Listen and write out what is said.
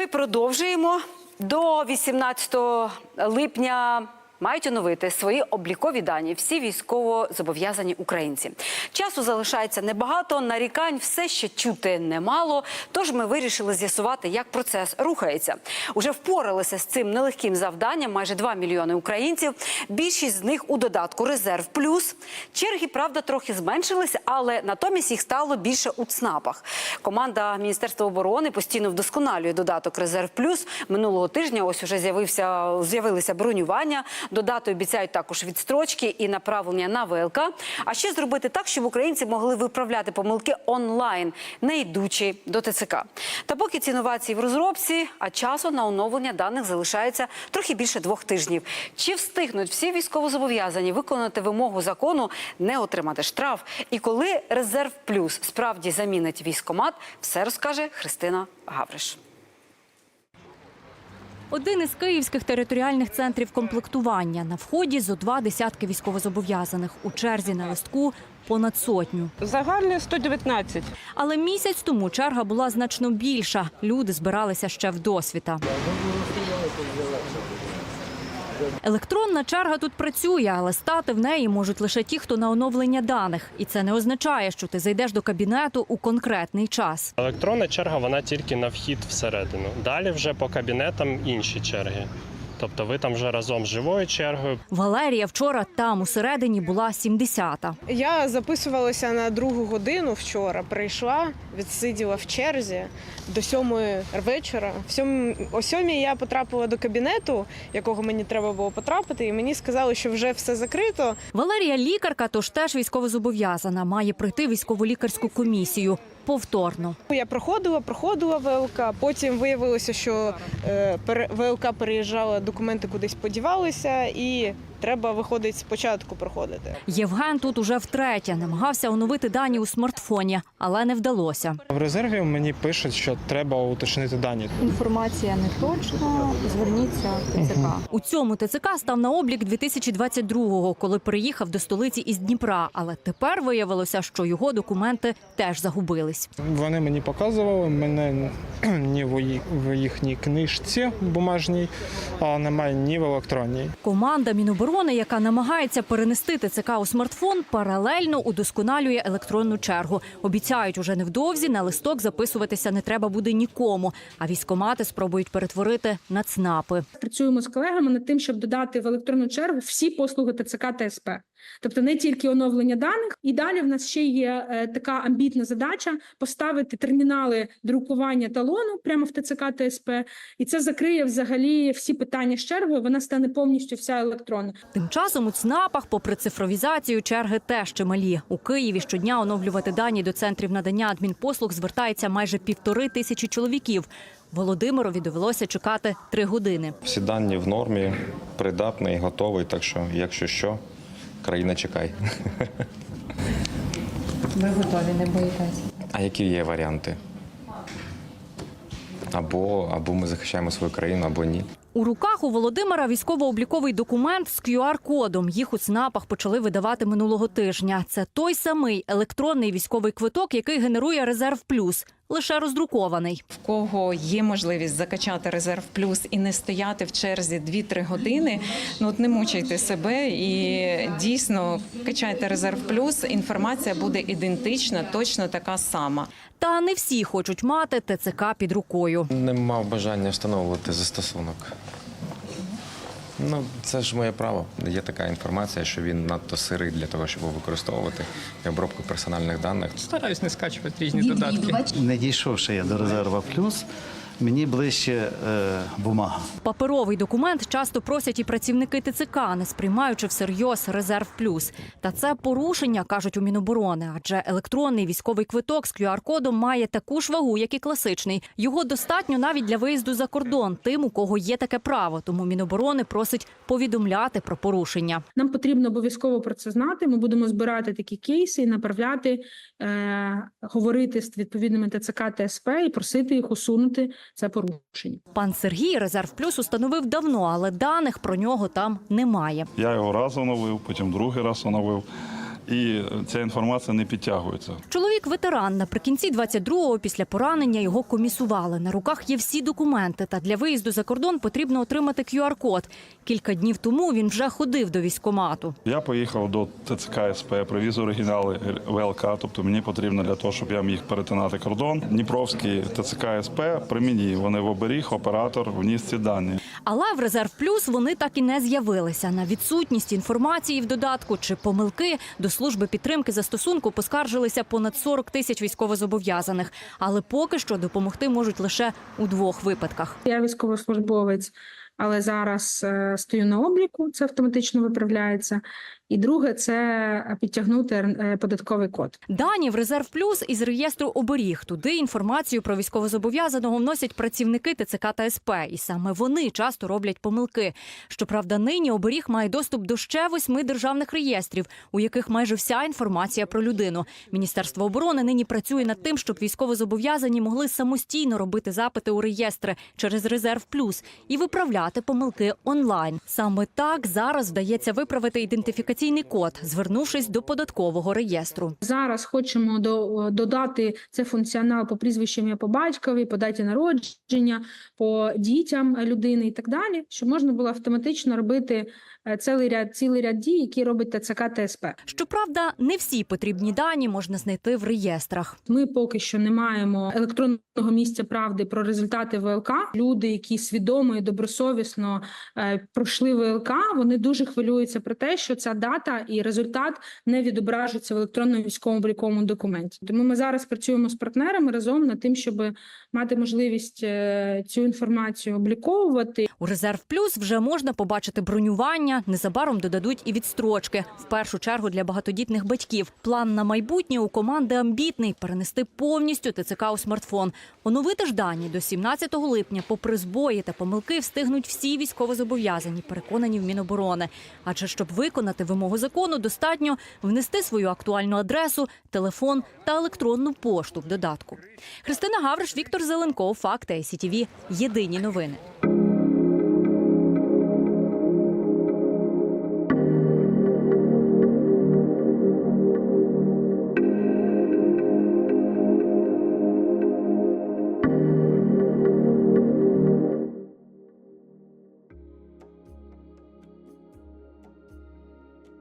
Ми продовжуємо до 18 липня. Мають оновити свої облікові дані всі військово зобов'язані українці. Часу залишається небагато, нарікань все ще чути немало. Тож ми вирішили з'ясувати, як процес рухається. Уже впоралися з цим нелегким завданням майже 2 мільйони українців. Більшість з них у додатку Резерв Плюс. Черги, правда, трохи зменшилися, але натомість їх стало більше у ЦНАПах. Команда Міністерства оборони постійно вдосконалює додаток Резерв Плюс. Минулого тижня ось уже з'явився з'явилися бронювання. Додати обіцяють також відстрочки і направлення на ВЛК. А ще зробити так, щоб українці могли виправляти помилки онлайн, не йдучи до ТЦК. Та поки ці новації в розробці, а часу на оновлення даних залишається трохи більше двох тижнів. Чи встигнуть всі військовозобов'язані виконати вимогу закону, не отримати штраф? І коли резерв плюс справді замінить військомат, все розкаже Христина Гавриш. Один із київських територіальних центрів комплектування. На вході зо два десятки військовозобов'язаних. У черзі на листку понад сотню. Загальне 119. Але місяць тому черга була значно більша. Люди збиралися ще в досвіта. Електронна черга тут працює, але стати в неї можуть лише ті, хто на оновлення даних. І це не означає, що ти зайдеш до кабінету у конкретний час. Електронна черга вона тільки на вхід всередину. Далі вже по кабінетам інші черги. Тобто ви там вже разом з живою чергою. Валерія вчора там усередині була 70-та. Я записувалася на другу годину вчора. Прийшла, відсиділа в черзі до сьомої вечора. В сьом... О сьомій я потрапила до кабінету, якого мені треба було потрапити, і мені сказали, що вже все закрито. Валерія лікарка, тож теж військовозобов'язана, має пройти військово-лікарську комісію повторно. Я проходила, проходила ВЛК. Потім виявилося, що е, ВЛК переїжджала, документи кудись подівалися, і треба виходить спочатку проходити. Євген тут уже втретє намагався оновити дані у смартфоні, але не вдалося. В резерві мені пишуть, що треба уточнити дані. Інформація не точна. Зверніться в ТЦК. У цьому ТЦК став на облік 2022-го, коли переїхав до столиці із Дніпра. Але тепер виявилося, що його документи теж загубились. Вони мені показували, мене ні в в їхній книжці бумажній, а немає ні в електронній. Команда Міноборони, яка намагається перенести ТЦК у смартфон, паралельно удосконалює електронну чергу. Обіцяють, уже невдовзі на листок записуватися не треба буде нікому. А військомати спробують перетворити на ЦНАПи. працюємо з колегами над тим, щоб додати в електронну чергу всі послуги ТЦК та СП. Тобто не тільки оновлення даних, і далі в нас ще є е, така амбітна задача поставити термінали друкування талону прямо в ТЦК та СП, і це закриє взагалі всі питання з чергою. Вона стане повністю вся електронна. Тим часом у ЦНАПах, попри цифровізацію, черги теж чималі. У Києві щодня оновлювати дані до центрів надання адмінпослуг звертається майже півтори тисячі чоловіків. Володимирові довелося чекати три години. Всі дані в нормі, придатний, готовий. Так що, якщо що, країна чекай. Ви готові, не боїтесь. А які є варіанти? Або, або ми захищаємо свою країну, або ні. У руках у Володимира військово-обліковий документ з QR-кодом. Їх у ЦНАПах почали видавати минулого тижня. Це той самий електронний військовий квиток, який генерує резерв плюс, лише роздрукований. в кого є можливість закачати резерв плюс і не стояти в черзі 2-3 години. Ну от не мучайте себе і дійсно качайте резерв плюс. Інформація буде ідентична, точно така сама. Та не всі хочуть мати ТЦК під рукою. Не мав бажання встановлювати застосунок. Ну, це ж моє право. Є така інформація, що він надто сирий для того, щоб його використовувати і обробку персональних даних. Стараюсь не скачувати різні додатки. Не дійшовши я до резерва плюс, мені ближче е, бумага. Паперовий документ часто просять і працівники ТЦК, не сприймаючи всерйоз резерв плюс. Та це порушення, кажуть у Міноборони, адже електронний військовий квиток з QR-кодом має таку ж вагу, як і класичний. Його достатньо навіть для виїзду за кордон, тим, у кого є таке право. Тому Міноборони просить повідомляти про порушення. Нам потрібно обов'язково про це знати. Ми будемо збирати такі кейси і направляти, е, говорити з відповідними ТЦК та СП і просити їх усунути це порушення. Пан Сергій резерв плюс установив давно, але даних про нього там немає. Я його раз оновив, потім другий раз оновив. І ця інформація не підтягується. Чоловік ветеран. Наприкінці 22-го після поранення його комісували. На руках є всі документи. Та для виїзду за кордон потрібно отримати QR-код. Кілька днів тому він вже ходив до військкомату. Я поїхав до ТЦК СП, привіз оригінали ВЛК, тобто мені потрібно для того, щоб я міг перетинати кордон. Дніпровський ТЦК СП при мені. Вони в оберіг, оператор вніс ці дані. Але в резерв плюс вони так і не з'явилися. На відсутність інформації в додатку чи помилки до служби підтримки застосунку поскаржилися понад 40 тисяч військовозобов'язаних. Але поки що допомогти можуть лише у двох випадках. Я військовослужбовець, але зараз е, стою на обліку, це автоматично виправляється. І друге це підтягнути е, податковий код. Дані в резерв плюс із реєстру оберіг. Туди інформацію про військовозобов'язаного вносять працівники ТЦК та СП, і саме вони часто роблять помилки. Щоправда, нині оберіг має доступ до ще восьми державних реєстрів, у яких майже вся інформація про людину. Міністерство оборони нині працює над тим, щоб військовозобов'язані могли самостійно робити запити у реєстри через резерв плюс і виправляти помилки онлайн. Саме так зараз вдається виправити ідентифікаційний код, звернувшись до податкового реєстру. Зараз хочемо до, додати цей функціонал по прізвищу ім'я по батькові, по даті народження, по дітям людини і так далі, щоб можна було автоматично робити е, цілий ряд цілий ряд дій, які робить ТЦК та СП. Щоправда, не всі потрібні дані можна знайти в реєстрах. Ми поки що не маємо електронного місця правди про результати ВЛК. Люди, які свідомо і добросовісно е, пройшли ВЛК, вони дуже хвилюються про те, що ця дата і результат не відображуються в електронному військовому обліковому документі. Тому ми зараз працюємо з партнерами разом над тим, щоб мати можливість е, цю інформацію обліковувати. У резерв плюс вже можна побачити бронювання. Незабаром додадуть і відстрочки. В першу чергу для багатодітних батьків. План на майбутнє у команди амбітний перенести повністю ТЦК у смартфон. Оновити ж дані до 17 липня, попри збої та помилки, встигнуть всі військовозобов'язані, переконані в Міноборони. Адже щоб виконати вимогу закону, достатньо внести свою актуальну адресу, телефон та електронну пошту в додатку. Христина Гавриш, Віктор Зеленков, Факти ICTV. Єдині новини.